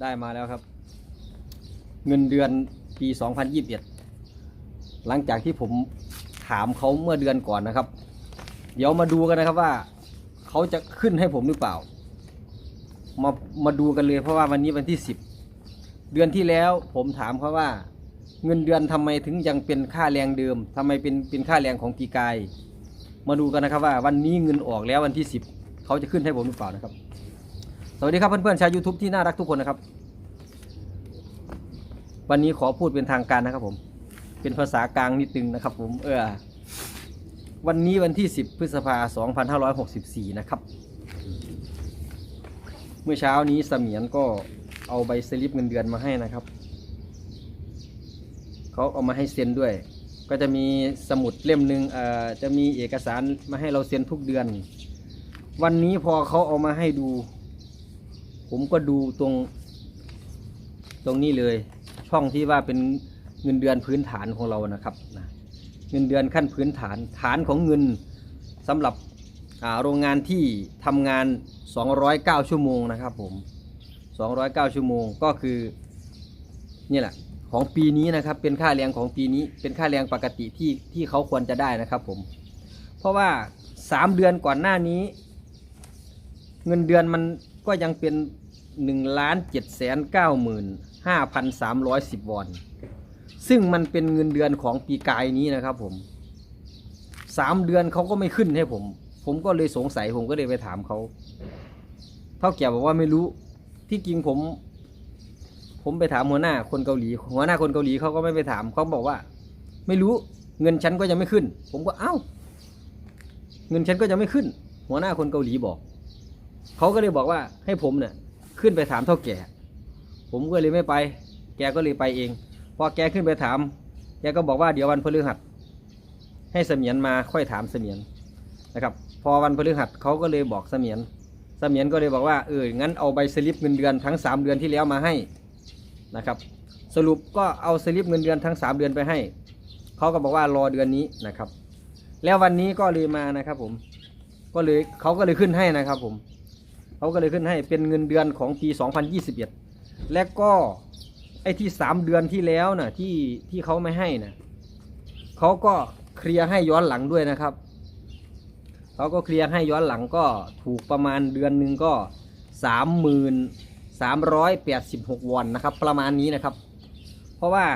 ได้มาแล้วครับ เงินเดือนปี 2021 หลังจากที่ผมถามเขาเมื่อเดือนก่อนนะครับ เดี๋ยวมาดูกันนะครับว่าเขาจะขึ้นให้ผมหรือเปล่า มามาดูกันเลยเพราะว่าวันนี้วันที่ 10 เดือนที่แล้วผมถามเขาว่า เงินเดือนทำไมถึงยังเป็นค่าแรงเดิมทำไมเป็นเป็นค่าแรงของปีกาย มาดูกันนะครับว่าวันนี้เงินออกแล้ววันที่ 10เขาจะขึ้นให้ผมหรือเปล่านะครับ สวัสดีครับเพื่อนๆชาว YouTube ที่น่ารักทุกคนนะครับ วันนี้ขอพูดเป็นทางการนะครับผม เป็นภาษากลางนิดนึงนะครับผมเออวันนี้วันที่ 10 พฤษภาคม2564นะครับ เมื่อเช้านี้เสมียนก็เอาใบสลิปเงินเดือนมาให้นะครับ เขาเอามาให้เซ็นด้วย ก็จะมีสมุดเล่มหนึ่งเอ่อจะมีเอกสารมาให้เราเซ็นทุกเดือน วันนี้พอเขาเอามาให้ดู ผมก็ดูตรง ตรงนี้เลย ช่องที่ว่าเป็นเงินเดือนพื้นฐานของเรานะครับนะเงินเดือนขั้นพื้นฐานฐานของเงินสำหรับโรงงานที่ทำงาน 209 ชั่วโมงนะครับผม 209 ชั่วโมงก็คือนี่แหละของปีนี้นะครับเป็นค่าแรงของปีนี้เป็นค่าแรงปกติที่ที่เขาควรจะได้นะครับผม เพราะว่า 3 เดือนก่อนหน้านี้ เงินเดือนมันก็ยังเป็น 1ล้าน7แสน9หมื่น5,310วอน ซึ่งมันเป็นเงินเดือนของปีกายนี้นะครับผมสามเดือนเขาก็ไม่ขึ้นให้ผม ผมก็เลยสงสัยผมก็เลยไปถามเขาเท่าแก่บอกว่าไม่รู้ที่จริงผม ผมไปถามหัวหน้าคนเกาหลี หัวหน้าคนเกาหลีเขาก็ไม่ไปถามเขาบอกว่า ไม่รู้เงินฉันก็ยังไม่ขึ้น ผมก็เอ้า เงินฉันก็ยังไม่ขึ้น หัวหน้าคนเกาหลีบอกเขาก็เลยบอกว่าให้ผมเนี่ย ขึ้นไปถามเท่าแก่ ผมก็เลยไม่ไป แกก็เลยไปเอง พอแกขึ้นไปถาม แกก็บอกว่าเดี๋ยววันพฤหัส ให้เสมียนมาค่อยถามเสมียนนะครับ พอวันพฤหัสเขาก็เลยบอกเสมียน เสมียนก็เลยบอกว่าเอองั้นเอาใบสลิปเงินเดือนทั้ง 3 เดือนที่แล้วมาให้นะครับ สรุปก็เอาสลิปเงินเดือนทั้ง 3 เดือนไปให้ เขาก็บอกว่ารอเดือนนี้นะครับ แล้ววันนี้ก็เลยมานะครับผม ก็เลยเขาก็เลยขึ้นให้นะครับผม เขาก็เลยขึ้นให้เป็นเงินเดือนของปี 2021 และก็ไอ้ที่สามเดือนที่แล้วน่ะที่ที่เขาไม่ให้น่ะเขาก็เคลียร์ให้ย้อนหลังด้วยนะครับเขาก็เคลียร์ให้ย้อนหลังก็ถูกประมาณเดือนหนึ่งก็สามหมื่นสามร้อยแปดสิบหกวอนนะครับ ประมาณนี้นะครับ เพราะว่า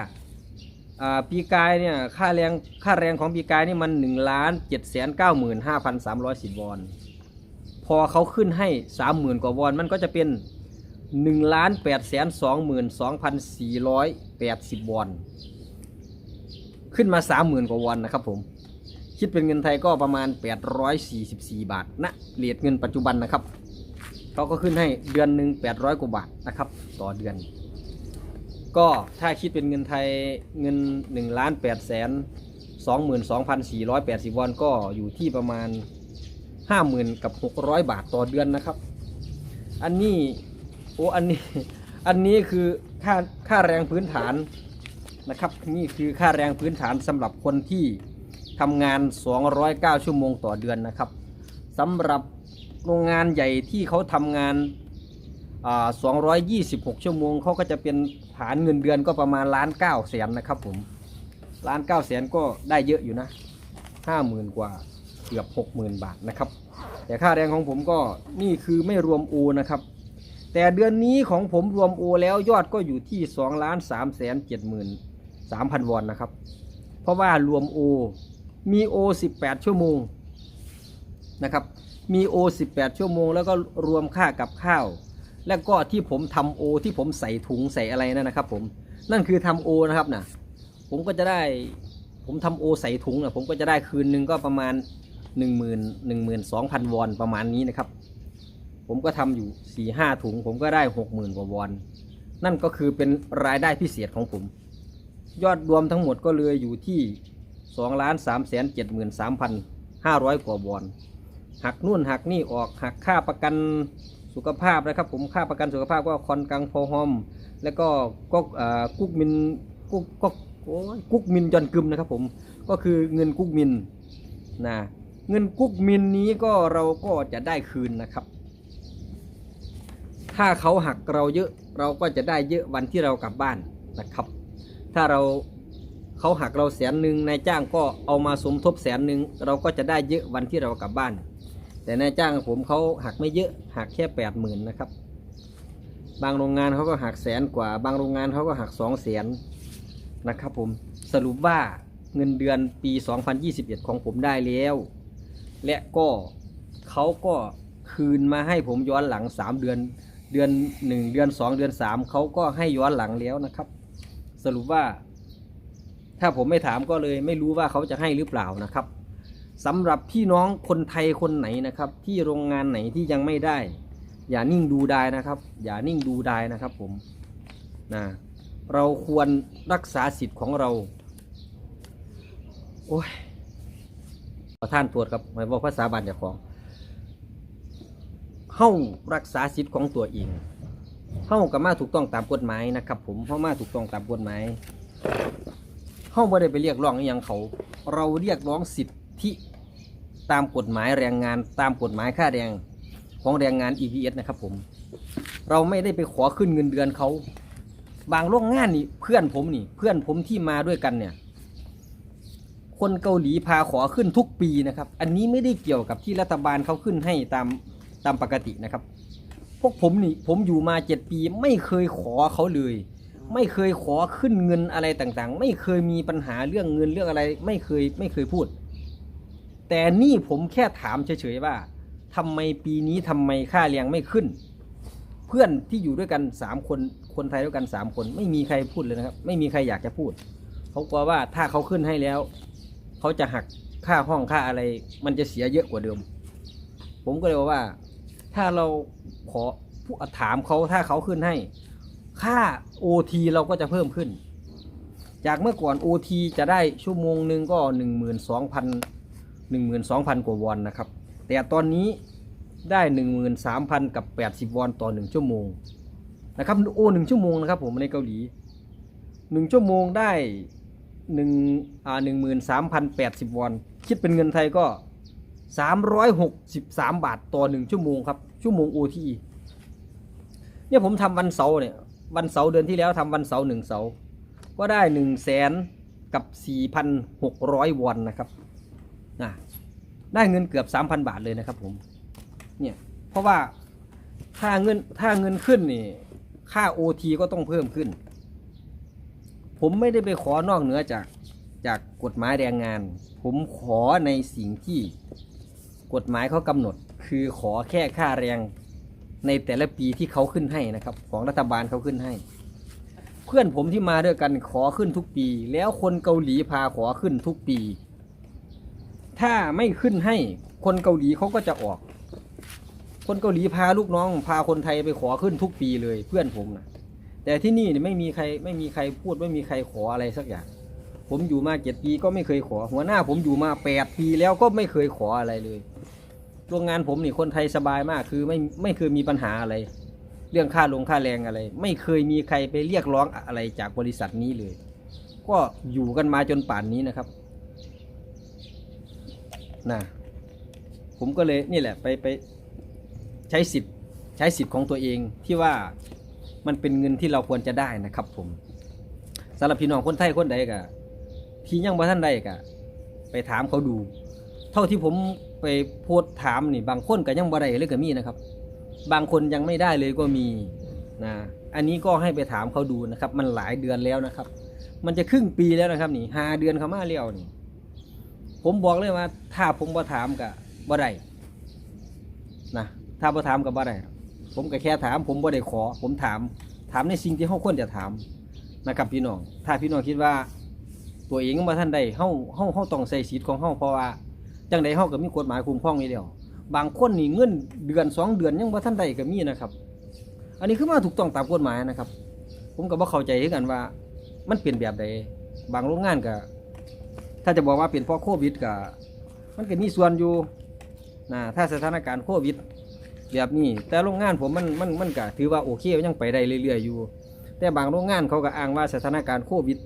อ่าปีกายเนี่ยค่าแรงค่าแรงของปีกายนี่มันหนึ่งล้านเจ็ดแสนเก้าหมื่นห้าพันสามร้อยสิบวอน พอเขาขึ้นให้สามหมื่นกว่าวอนมันก็จะเป็นหนึ่งล้านแปดแสนสองหมื่นสองพันสี่ร้อยแปดสิบวอนขึ้นมาสามหมื่นกว่าวอนนะครับผมคิดเป็นเงินไทยก็ประมาณ 844 บาทณเหรียญเงินปัจจุบันนะครับเขาก็ขึ้นให้เดือนหนึ่ง800 กว่าบาทนะครับ ต่อเดือน ก็ถ้าคิดเป็นเงินไทยเงิน1ล้าน8แสน22,480วอนก็อยู่ที่ประมาณ 50,000กับ600บาทต่อเดือนนะครับ อันนี้โอ้อันนี้อันนี้คือค่าค่าแรงพื้นฐานนะครับ นี่คือค่าแรงพื้นฐานสำหรับคนที่ทำงาน 209 ชั่วโมงต่อเดือนนะครับสำหรับโรงงานใหญ่ที่เขาทำงานอ่า226 ชั่วโมงเขาก็จะเป็นฐานเงินเดือนก็ประมาณล้านเก้าแสนนะครับผมล้านเก้าแสนก็ได้เยอะอยู่นะห้าหมื่นกว่า เกือบหกหมื่นบาทนะครับ แต่ค่าแรงของผมก็นี่คือไม่รวมโอนะครับ แต่เดือนนี้ของผมรวมโอแล้วยอดก็อยู่ที่2ล้าน3แสน7หมื่น3พันวอนนะครับ เพราะว่ารวมโอมีโอ18 ชั่วโมงนะครับมีโอ18 ชั่วโมง แล้วก็รวมค่ากับข้าว แล้วก็ที่ผมทำโอที่ผมใส่ถุงใส่อะไรนั่นนะครับผมนั่นคือทำโอนะครับนะผมก็จะได้ผมทำโอใส่ถุงนะผมก็จะได้คืนนึงก็ประมาณ 1 0 0 0 0 1 2 0 0 0วอนประมาณนี้นะครับ ผมก็ทำอยู่สี่ห้าถุง ผมก็ได้หกหมื่นกว่าวอน นั่นก็คือเป็นรายได้พิเศษของผม ยอดรวมทั้งหมดก็เลยอยู่ที่สองล้านสามแสนเจ็ดหมื่นสามพันห้าร้อยกว่าวอนหักนู่นหักนี่ออกหักค่าประกันสุขภาพนะครับ ผมค่าประกันสุขภาพก็คอนกังพอฮอม แล้วก็ก็กุ๊กมินกุ๊กก็กุ๊กมินจอนกึมนะครับผมก็คือเงินกุ๊กมินนะ เงินกุ๊กมินนี้ก็เราก็จะได้คืนนะครับ ถ้าเขาหักเราเยอะเราก็จะได้เยอะวันที่เรากลับบ้านนะครับ ถ้าเราเขาหักเราแสนหนึ่งนายจ้างก็เอามาสมทบแสนหนึ่งเราก็จะได้เยอะวันที่เรากลับบ้าน แต่นายจ้างผมเขาหักไม่เยอะหักแค่แปดหมื่นนะครับ บางโรงงานเขาก็หักแสนกว่า บางโรงงานเขาก็หักสองแสนนะครับผมสรุปว่าเงินเดือนปี 2021 ของผมได้แล้ว และก็เขาก็คืนมาให้ผมย้อนหลัง 3 เดือนเดือน 1 เดือน 2 เดือน 3เขาก็ให้ย้อนหลังแล้วนะครับ สรุปว่า ถ้าผมไม่ถามก็เลยไม่รู้ว่าเขาจะให้หรือเปล่านะครับสำหรับพี่น้องคนไทยคนไหนนะครับ ที่โรงงานไหนที่ยังไม่ได้ อย่านิ่งดูดายนะครับ อย่านิ่งดูดายนะครับผมนะเราควรรักษาสิทธิ์ของเรา โอ้ย ขอท่านตรวจครับหมายบอกภาษาบาลเจ้าของเฮ้ารักษาสิทธิ์ของตัวเองเฮ้ากับมาถูกต้องตามกฎหมายนะครับ ผมเฮ้ามาถูกต้องตามกฎหมายเฮ้าไม่ได้ไปเรียกร้องอย่างเขา เราเรียกร้องสิทธิตามกฎหมายแรงงานตามกฎหมายค่าแรงของแรงงาน EPS นะครับผม เราไม่ได้ไปขอขึ้นเงินเดือนเขา บางโรงงานนี่เพื่อนผมนี่ เพื่อนผมที่มาด้วยกันเนี่ย คนเกาหลีพาขอขึ้นทุกปีนะครับ อันนี้ไม่ได้เกี่ยวกับที่รัฐบาลเขาขึ้นให้ตามตามปกตินะครับ พวกผมนี่ผมอยู่มาเจ็ดปีไม่เคยขอเขาเลย ไม่เคยขอขึ้นเงินอะไรต่างๆ ไม่เคยมีปัญหาเรื่องเงินเรื่องอะไร ไม่เคยไม่เคยพูด แต่นี่ผมแค่ถามเฉยๆว่าทำไมปีนี้ทำไมค่าแรงไม่ขึ้น เพื่อนที่อยู่ด้วยกันสามคนคนไทยด้วยกันสามคน ไม่มีใครพูดเลยนะครับ ไม่มีใครอยากจะพูดเขากลัวว่าถ้าเขาขึ้นให้แล้ว เขาจะหักค่าห้องค่าอะไร มันจะเสียเยอะกว่าเดิม ผมก็เลยบอกว่า ถ้าเราขอผู้ถามเขาถ้าเขาขึ้นให้ ค่า OT เราก็จะเพิ่มขึ้น จากเมื่อก่อน OT จะได้ชั่วโมงหนึ่งก็หนึ่งหมื่นสองพันหนึ่งหมื่นสองพันกว่าวอนนะครับ แต่ตอนนี้ได้หนึ่งหมื่นสามพันกับแปดสิบวอนต่อหนึ่งชั่วโมงนะครับโอหนึ่งชั่วโมงนะครับผมในเกาหลีหนึ่งชั่วโมงได้ หนึ่งอ่าหนึ่งหมื่นสามพันแปดสิบวอน คิดเป็นเงินไทยก็สามร้อยหกสิบสามบาทต่อหนึ่งชั่วโมงครับ ชั่วโมงโอทีเนี่ยผมทำวันเสาร์เนี่ย วันเสาร์เดือนที่แล้วทำวันเสาร์หนึ่งเสาร์ก็ได้หนึ่งแสนกับสี่พันหกร้อยวอนนะครับนะได้เงินเกือบสามพันบาทเลยนะครับผม เนี่ย เพราะว่าถ้าเงินถ้าเงินขึ้นนี่ ค่าโอทีก็ต้องเพิ่มขึ้น ผมไม่ได้ไปขอนอกเหนือจากจากกฎหมายแรงงาน ผมขอในสิ่งที่กฎหมายเขากำหนด คือขอแค่ค่าแรงในแต่ละปีที่เขาขึ้นให้นะครับ ของรัฐบาลเขาขึ้นให้ เพื่อนผมที่มาด้วยกันขอขึ้นทุกปี แล้วคนเกาหลีพาขอขึ้นทุกปี ถ้าไม่ขึ้นให้คนเกาหลีเขาก็จะออก คนเกาหลีพาลูกน้อง พาคนไทยไปขอขึ้นทุกปีเลยเพื่อนผมนะ แต่ที่นี่เนี่ยไม่มีใครไม่มีใครพูดไม่มีใครขออะไรสักอย่าง ผมอยู่มาเจ็ดปีก็ไม่เคยขอ หัวหน้าผมอยู่มาแปดปีแล้วก็ไม่เคยขออะไรเลยโรงงานผมนี่คนไทยสบายมาก คือไม่ไม่เคยมีปัญหาอะไร เรื่องค่าลงค่าแรงอะไร ไม่เคยมีใครไปเรียกร้องอะไรจากบริษัทนี้เลย ก็อยู่กันมาจนป่านนี้นะครับนะผมก็เลยนี่แหละไปไปใช้สิทธิ์ใช้สิทธิ์ของตัวเองที่ว่า มันเป็นเงินที่เราควรจะได้นะครับ ผมสำหรับพี่น้องคนไทยคนใดกะที่ยังบ่ท่านใดกะไปถามเขาดู เท่าที่ผมไปโพสถามนี่ บางคนก็ยังบ่ได้เลยก็มีนะครับ บางคนยังไม่ได้เลยก็มีนะอันนี้ก็ให้ไปถามเขาดูนะครับ มันหลายเดือนแล้วนะครับ มันจะครึ่งปีแล้วนะครับ นี่ห้าเดือนเขามาแล้วนี่ ผมบอกเลยว่า ถ้าผมบ่ถามกับบ่ได้นะถ้าบ่ถามกับบ่ได้ ผมก็แค่ถาม ผมบ่ได้ขอ ผมถาม ถามในสิ่งที่เขาควรจะถามนะครับพี่น้อง ถ้าพี่น้องคิดว่า ตัวเองบ่ท่านใดเฮาเฮาเฮาต้องใส่สิทธิ์ของเฮาเพราะว่าจังใดเฮาก็มีกฎหมายคุ้มครองอยู่แล้วบางคนนี่เงินเดือนสองเดือนยังบ่ท่านใดก็มีนะครับ อันนี้คือมาถูกต้องตามกฎหมายนะครับ ผมก็บ่เข้าใจคือกันว่า มันเป็นแบบใดบางโรงงานก็ถ้าจะบอกว่าเป็นเพราะโควิดก็มันก็มีส่วนอยู่นะถ้าสถานการณ์โควิด แบบนี้ แต่โรงงานผมมันมันมันก็ถือว่าโอเคยังไปได้เรื่อยๆอยู่ แต่บางโรงงานเขาก็อ้างว่าสถานการณ์โควิด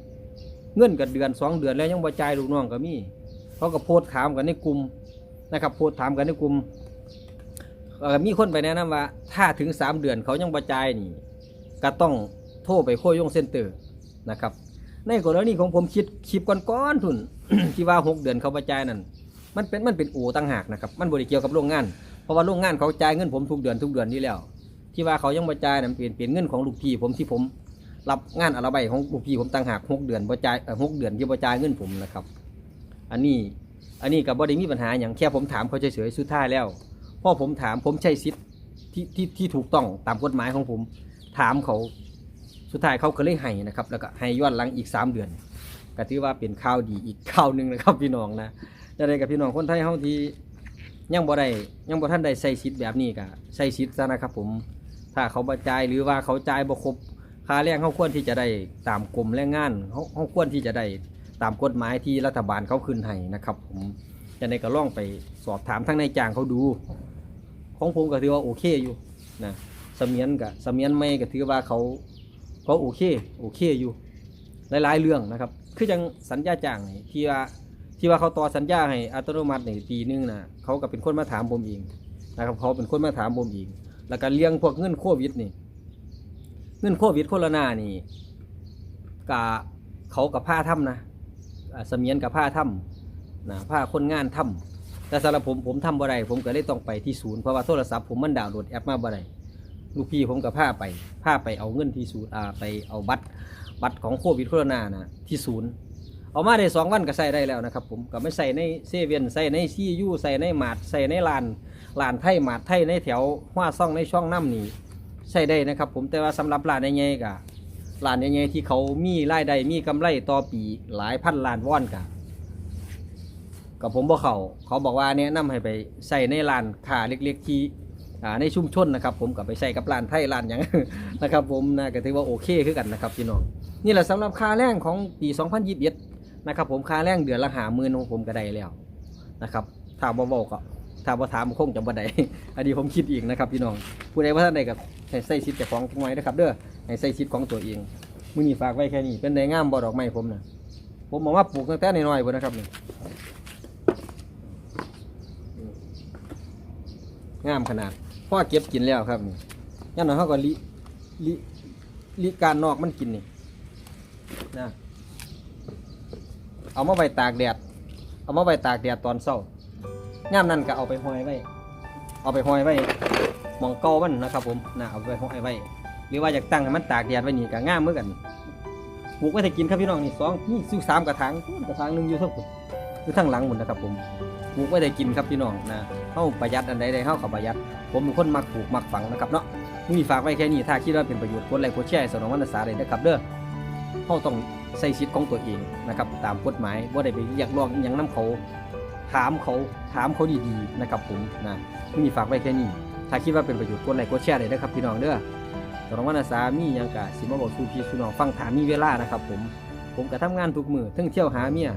เงินกับเดือนสองเดือนแล้วยังบ่จ่ายลูกน้องก็มีเขาก็โพสถามกันในกลุ่มนะครับโพสถามกันในกลุ่มมีคนไปแนะนำว่า ถ้าถึงสามเดือนเขายังบ่จ่ายนี่ก็ต้องโทรไปโคยงเซ็นเตอร์นะครับ ในกรณีของผมคิดคลิปก่อนๆทุนที่ว่า6เดือนเขาประจายนั่นมันเป็นมันเป็นอู่ต่างหากนะครับ มันบริเกี่ยวกับโรงงาน ราะว่าโรงงานเขาจ่ายเงินผมทุกเดือนทุกเดือนนี่แล้ว ที่ว่าเขายังประจายนั่นเปลี่ยนเปลี่ยนเงินของลูกพี่ผมที่ผมรับงานอะไรใบของลูกพี่ผมต่างหากหกเดือนประจายหกเดือนที่ประจายเงินผมนะครับ อันนี้อันนี้กับบ่ได้มีปัญหาอย่างแค่ผมถามเขาเฉยๆสุดท้ายแล้วพอผมถามผมใช้สิทธิ์ที่ที่ที่ถูกต้องตามกฎหมายของผม ถามเขาสุดท้ายเขาก็เลยให้นะครับ แล้วก็ให้ย้อนหลังอีก 3 เดือนก็ถือว่าเป็นข่าวดีอีกข่าวหนึ่งนะครับพี่น้องนะจะได้กับพี่น้องคนไทยเฮาที่ ยังบ่ได้ยังบ่ทันได้ใส่สิทธิ์แบบนี้ก็ใส่สิทธิ์ซะนะครับผมถ้าเขาบ่จ่ายหรือว่าเขาจ่ายบ่ครบค่าแรงเขาควรที่จะได้ตามกรมแรงงานเขาเขาควรที่จะได้ตามกฎหมายที่รัฐบาลเขาขึ้นให้นะครับ ผมจะได้ก็ลองไปสอบถามทั้งนายจ้างเขาดู ของผมก็ถือว่าโอเคอยู่นะสมียนกับสมียนไม่ก็ถือว่าเขาเขาโอเคโอเคอยู่หลายๆเรื่องนะครับ คือจังสัญญาจ้างที่ว่า ที่ว่าเขาต่อสัญญาให้อัตโนมัติในปีนึงนะเขาก็เป็นคนมาถามผมเองนะครับเขาเป็นคนมาถามผมเองแล้วก็เลี้ยงพวกเงินโควิดนี่เงินโควิดโคโรนานี่กะเขากับผ้าถ้ำนะเสมียนกับผ้าถ้ำนะผ้าคนงานถ้ำแต่สำหรับผมผมทำบ่ได้ผมก็เลยต้องไปที่ศูนย์เพราะว่าโทรศัพท์ผมมันดาวน์โหลดแอปมาบ่ได้ลูกพี่ผมกับผ้าไปผ้าไปเอาเงินที่ศูนย์อ่าไปเอาบัตรบัตรของโควิดโคโรนานะที่ศูนย์ เอามาได้สองวันก็ใส่ได้แล้วนะครับผมก็ไม่ใส่ในเซเว่นใส่ในซียูใส่ในหมาดใส่ในลานลานไทยหมาดไทยในแถวห้าซ่องในช่องน้ำนี่ใส่ได้นะครับผมแต่ว่าสำหรับร้านใหญ่ๆกะร้านใหญ่ๆที่เขามีรายได้มีกำไรต่อปีหลายพันล้านวอนกะกับผมบอกเขาเขาบอกว่าแนะนำให้ไปใส่ในร้านค้าเล็กๆที่ในชุมชนนะครับผมก็ไปใส่กับร้านไทยร้านหยังนะครับผมนะก็ถือว่าโอเคคือกันนะครับพี่น้องนี่แหละสำหรับค่าแรงของปี 2021 นะครับผมค่าแรงเดือนละหาหมื่นของผมก็ได้แล้วนะครับถ้าบ่บอกก็ถ้าบ่ถามคงจะบ่ได้อันนี้ผมคิดอีกนะครับพี่น้องผู้ใดว่าท่านใดก็ให้ใส่ชิดจ้าของไว้นะครับ เด้อให้ใส่ชิดของตัวเองมือนี้ฝากไว้แค่นี้เป็นได้งามบ่ดอกไม้ผมนะผมบอกว่าปลูกตั้งแต่น้อยๆพุ่นะครับนี่งามขนาดพ่อเก็บกินแล้วครับนี่ยันหน่อยเขาก็ลิลิลิการนอกมันกินนี่นะ เอามาไว้ตากแดด เอามาไว้ตากแดดตอนเช้าย่ามนั่นก็เอาไปห้อยไว้ เอาไปห้อยไว้หมองเก่ามันนะครับ ผมนะเอาไปห้อยไว้ หรือว่าอยากตั้งให้มันตากแดดไว้นี่ก็ง่ามเหมือนกันปลูกไว้ให้กินครับพี่น้องนี่สองนี่ซื้สามกระถางกระถางหนึ่งอยู่ทั้งผมอยู่ทั้งหลังหมดนะครับผมปลูกไว้ให้กินครับพี่น้องนะเข้าประหยัดอันใดได้เข้ากับประหยัด ผมเป็นคนมักปลูกมักฝังนะครับเนาะมีฝากไว้แค่นี้ถ้าคิดว่าเป็นประโยชน์กดไลค์กดแชร์สนองวรรณสาเลยนะครับเด้อเข้าต้อง ใส่สิทธิ์ของตัวเองนะครับ ตามกฎหมายว่าได้ไปเรียกร้องอย่างน้ำเขาถามเขาถามเขาดีๆนะครับผมนะไม่มีฝากไว้แค่นี้ ถ้าคิดว่าเป็นประโยชน์กดไลค์กดแชร์เลยนะครับพี่น้องเด้อสำหรับวันอาสามียังกะสิมาบอกสูพี่สูน้องฟังถามมีเวลานะครับผมผมก็ทำงานทุกมือทั้งเที่ยวหาเมีย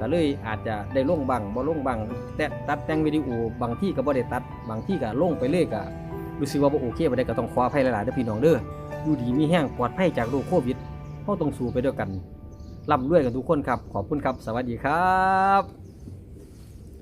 ก็เลยอาจจะได้ล่งบังบ่ล่งบังแต่ตัดแต่งวิดีโอบางที่ก็บ่ได้ตัด บางที่ก็ล่งไปเลยก็รู้สึกว่าบ่โอเคบ่ได้ก็ต้องขออภัยหลายๆเด้อพี่น้องเด้ออยู่ดีมีแห้งปลอดภัยจากโรคโควิด เขาต้องสู้ไปด้วยกันร่ำรวยกันทุกคนครับ ขอบคุณครับ สวัสดีครับ